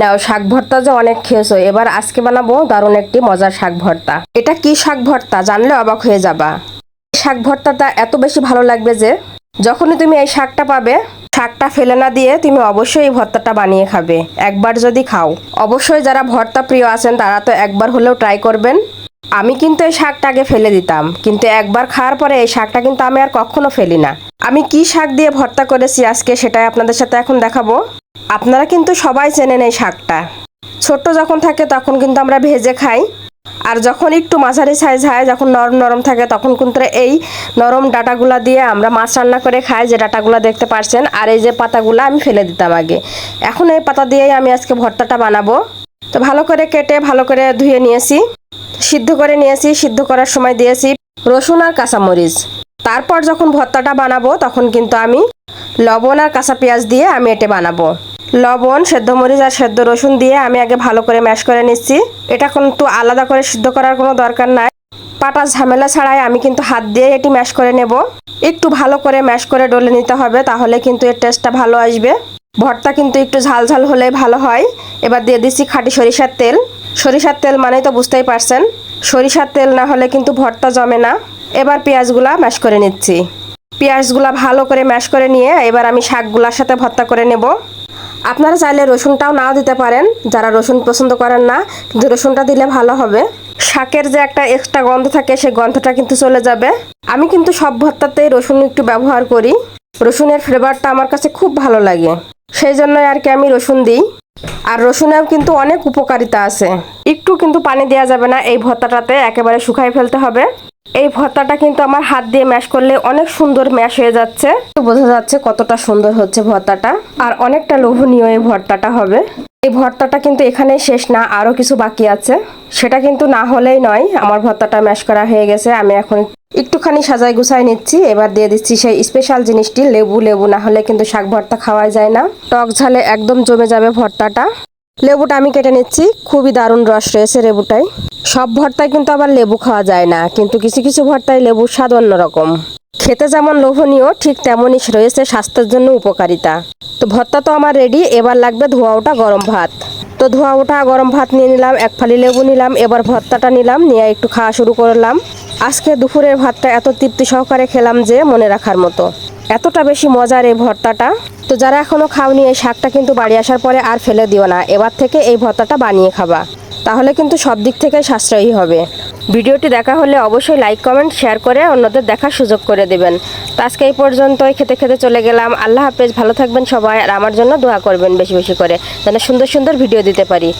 নাও, শাক ভর্তা যে অনেক খেয়েছো, এবার আজকে বানাবো দারুণ একটি মজার শাক ভর্তা। এটা কি শাক ভর্তা জানলে অবাক হয়ে যাবা। শাক ভর্তাটা এত বেশি ভালো লাগবে যে, যখনই তুমি এই শাকটা পাবে, শাকটা ফেলে না দিয়ে তুমি অবশ্যই এই ভর্তাটা বানিয়ে খাবে। একবার যদি খাও। অবশ্যই যারা ভর্তা প্রিয় আছেন, তারা তো একবার হলেও ট্রাই করবেন। আমি কিন্তু এই শাকটা আগে ফেলে দিতাম, কিন্তু একবার খাওয়ার পরে এই শাকটা কিন্তু আমি আর কখনো ফেলি না। আমি কি শাক দিয়ে ভর্তা করেছি আজকে সেটাই আপনাদের সাথে এখন দেখাবো। আপনারা কিন্তু সবাই চেনেন এই শাকটা। ছোট্ট যখন থাকে তখন কিন্তু আমরা ভেজে খাই, আর যখন একটু মাঝারি সাইজ হয়, যখন নরম নরম থাকে, তখন কিন্তু এই নরম ডাটাগুলা দিয়ে আমরা মাছ রান্না করে খাই, যে ডাটাগুলা দেখতে পারছেন, আর এই যে পাতাগুলো আমি ফেলে দিতাম আগে। এখন এই পাতা দিয়েই আমি আজকে ভর্তাটা বানাবো। তো ভালো করে কেটে, ভালো করে ধুয়ে নিয়েছি। সিদ্ধ করে নিয়েছি, সিদ্ধ করার সময় দিয়েছি রসুন আর কাঁচামরিচ। তারপর যখন ভর্তাটা বানাবো, তখন কিন্তু আমি লবণ আর কাঁচা পেঁয়াজ দিয়ে আমি এটে বানাবো। লবণ, সেদ্ধ মরিচ আর সেদ্ধ রসুন দিয়ে আমি আগে ভালো করে ম্যাশ করে নিচ্ছি। এটা কিন্তু আলাদা করে সিদ্ধ করার কোনো দরকার নাই। পাটা ঝামেলা ছাড়াই আমি কিন্তু হাত দিয়ে এটি ম্যাশ করে নেব। একটু ভালো করে ম্যাশ করে ডলে নিতে হবে, তাহলে কিন্তু এর টেস্টটা ভালো আসবে। ভর্তা কিন্তু একটু ঝাল ঝাল হলে ভালো হয়। এবার দিয়ে দিচ্ছি খাঁটি সরিষার তেল। সরিষার তেল মানেই তো বুঝতেই পারছেন। সরিষার তেল না হলে কিন্তু ভর্তা জমে না। এবার পেঁয়াজগুলা ম্যাশ করে নিচ্ছি। পেঁয়াজগুলা ভালো করে ম্যাশ করে নিয়ে এবার আমি শাকগুলার সাথে ভর্তা করে নেব। আপনারা চাইলে রসুনটাও নাও দিতে পারেন। যারা রসুন পছন্দ করেন না, কিন্তু রসুনটা দিলে ভালো হবে। শাকের যে একটা এক্সট্রা গন্ধ থাকে, সেই গন্ধটা কিন্তু চলে যাবে। আমি কিন্তু সব ভর্তাতেই রসুন একটু ব্যবহার করি। রসুনের ফ্লেভারটা আমার কাছে খুব ভালো লাগে। সেই জন্য আর কি আমি রসুন দিই। আর রসুনেও কিন্তু অনেক উপকারিতা আছে। একটু কিন্তু পানি দেওয়া যাবে না, এই ভর্তাটাতে একেবারে শুকাই ফেলতে হবে। এই ভর্তাটা কিন্তু আমার হাত দিয়ে ম্যাশ করলে অনেক সুন্দর ম্যাশ হয়ে যাচ্ছে। বোঝা যাচ্ছে কতটা সুন্দর হচ্ছে ভর্তাটা, আর অনেকটা লোভনীয় এই ভর্তাটা হবে। এই ভর্তাটা কিন্তু এখানেই শেষ না আরও কিছু বাকি আছে। সেটা কিন্তু না হলেই নয়, আমার ভর্তাটা ম্যাশ করা হয়ে গেছে, আমি এখন একটুখানি সাজাই গুছাই নিচ্ছি, এবার দিয়ে দিচ্ছি সেই স্পেশাল জিনিসটি, লেবু লেবু, না হলে কিন্তু শাক ভর্তা খাওয়া যায় না। টক ঝালে একদম জমে যাবে ভর্তাটা। লেবুটা আমি কেটে নিচ্ছি, খুবই দারুণ রস রয়েছে লেবুটাই। সব ভর্তায় কিন্তু আবার লেবু খাওয়া যায় না, কিন্তু কিছু কিছু ভর্তায় লেবুর স্বাদ অন্যরকম। খেতে যেমন লোভনীয়, ঠিক তেমনই রয়েছে স্বাস্থ্যের জন্য উপকারিতা। তো ভর্তা তো আমার রেডি এবার লাগবে ধোয়া ওটা গরম ভাত। তো ধোয়া ওঠা গরম ভাত নিয়ে নিলাম, এক ফালি লেবু নিলাম, এবার ভর্তাটা নিলাম, নিয়ে একটু খাওয়া শুরু করলাম। আজকে দুপুরের ভাতটা এত তৃপ্তি সহকারে খেলাম যে মনে রাখার মতো। এতটা বেশি মজার এই ভর্তাটা। তো যারা এখনও খাওনি, এই শাকটা কিন্তু বাড়ি আসার পরে আর ফেলে দিও না। এবার থেকে এই ভর্তাটা বানিয়ে খাবা। তাহলে কিন্তু সব দিক থেকে সাশ্রয়ী হবে। ভিডিওটি দেখা হলে অবশ্যই লাইক, কমেন্ট, শেয়ার করে অন্যদের দেখার সুযোগ করে দেবেন। তো আজকে এই পর্যন্তই। খেতে খেতে চলে গেলাম। আল্লাহ হাফেজ, ভালো থাকবেন সবাই। আর আমার জন্য দোয়া করবেন বেশি বেশি করে, যেন সুন্দর সুন্দর ভিডিও দিতে পারি।